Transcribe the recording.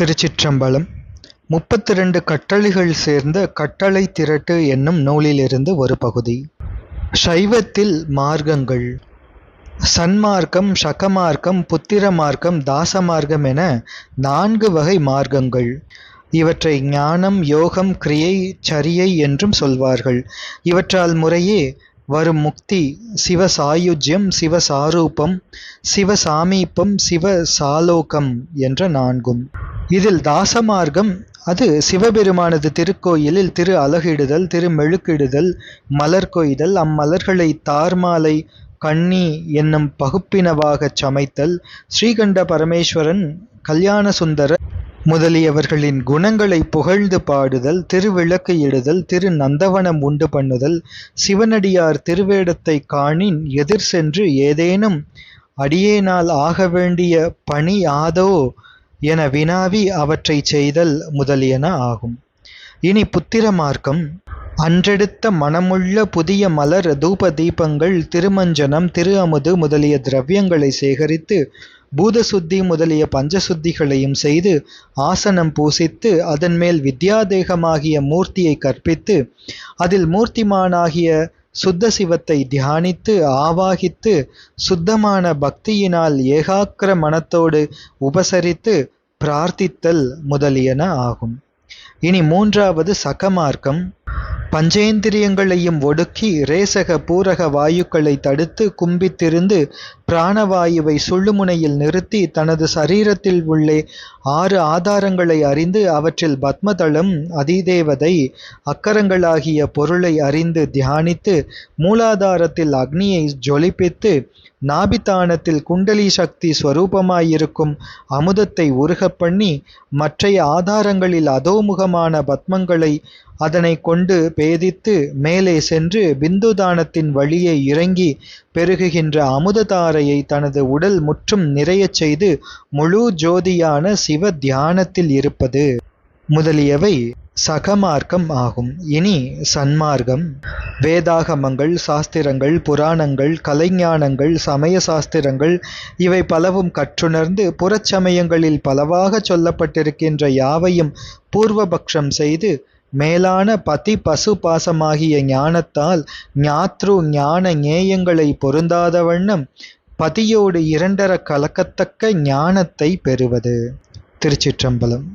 திருச்சிற்றம்பலம். முப்பத்தி ரெண்டு கட்டளைகள் சேர்ந்த கட்டளை திரட்டு என்னும் நூலிலிருந்து ஒரு பகுதி. சைவத்தில் மார்க்கங்கள். சன்மார்க்கம் சகமார்க்கம் புத்திர மார்க்கம் தாச மார்க்கம் என நான்கு வகை மார்க்கங்கள். இவற்றை ஞானம் யோகம் கிரியை சரியை என்றும் சொல்வார்கள். இவற்றால் முறையே வரும் முக்தி சிவசாயுஜ்யம் சிவசாரூபம் சிவசாமீபம் சிவசாலோகம் என்ற நான்கும். இதில் தாசமார்க்கம் அது சிவபெருமானது திருக்கோயிலில் திரு அலகிடுதல் திரு மெழுக்கிடுதல் மலர் கொய்தல் அம்மலர்களை தார்மாலை கண்ணி என்னும் பகுப்பினவாகச் சமைத்தல் ஸ்ரீகண்ட பரமேஸ்வரன் கல்யாண சுந்தர முதலியவர்களின் குணங்களை புகழ்ந்து பாடுதல் திருவிளக்கு இடுதல் திரு நந்தவனம் உண்டு பண்ணுதல் சிவனடியார் திருவேடத்தை காணின் எதிர் சென்று ஏதேனும் அடியேனால் ஆக வேண்டிய பணி ஆதோ என வினாவி அவற்றை செய்தல் முதலியன ஆகும். இனி புத்திர மார்க்கம். அன்றெடுத்த மனமுள்ள புதிய மலர் தூப தீபங்கள் திருமஞ்சனம் திரு அமுது முதலிய திரவியங்களை சேகரித்து பூதசுத்தி முதலிய பஞ்சசுத்திகளையும் செய்து ஆசனம் பூசித்து அதன் மேல் வித்யாதேகமாகிய மூர்த்தியை கற்பித்து அதில் மூர்த்திமானாகிய சுத்த சிவத்தை தியானித்து ஆவாகித்து சுத்தமான பக்தியினால் ஏகாக்கிர மனத்தோடு உபசரித்து பிரார்த்தித்தல் முதலியன ஆகும். இனி மூன்றாவது சகமார்க்கம். பஞ்சேந்திரியங்களையும் ஒடுக்கி ரேசக பூரக வாயுக்களை தடுத்து கும்பித்திருந்து பிராணவாயுவை சுள்ளுமுனையில் நிறுத்தி தனது சரீரத்தில் உள்ளே ஆறு ஆதாரங்களை அறிந்து அவற்றில் பத்மதளம் அதிதேவதை அக்கரங்களாகிய பொருளை அறிந்து தியானித்து மூலாதாரத்தில் அக்னியை ஜொலிப்பித்து நாபித்தானத்தில் குண்டலி சக்தி ஸ்வரூபமாயிருக்கும் அமுதத்தை உருகப் பண்ணி மற்றைய ஆதாரங்களில் அதோமுகமான பத்மங்களை அதனை கொண்டு பேதித்து மேலே சென்று பிந்துதானத்தின் வழியே இறங்கி பெருகுகின்ற அமுததாரையை தனது உடல் முற்றும் நிறையச் செய்து முழு ஜோதியான சிவ தியானத்தில் இருப்பது. முதலியவை சகமார்க்கம் ஆகும். இனி சன்மார்க்கம். வேதாகமங்கள் சாஸ்திரங்கள் புராணங்கள் கலைஞானங்கள் சமய சாஸ்திரங்கள் இவை பலவும் கற்றுணர்ந்து புறச்சமயங்களில் பலவாக சொல்லப்பட்டிருக்கின்ற யாவையும் பூர்வபக்ஷம் செய்து மேலான பதி பசு பாசமாகிய ஞானத்தால் ஞாத்ரு ஞான ஞேயங்களை பொருந்தாத வண்ணம் பதியோடு இரண்டர கலக்கத்தக்க ஞானத்தை பெறுவது. திருச்சிற்றம்பலம்.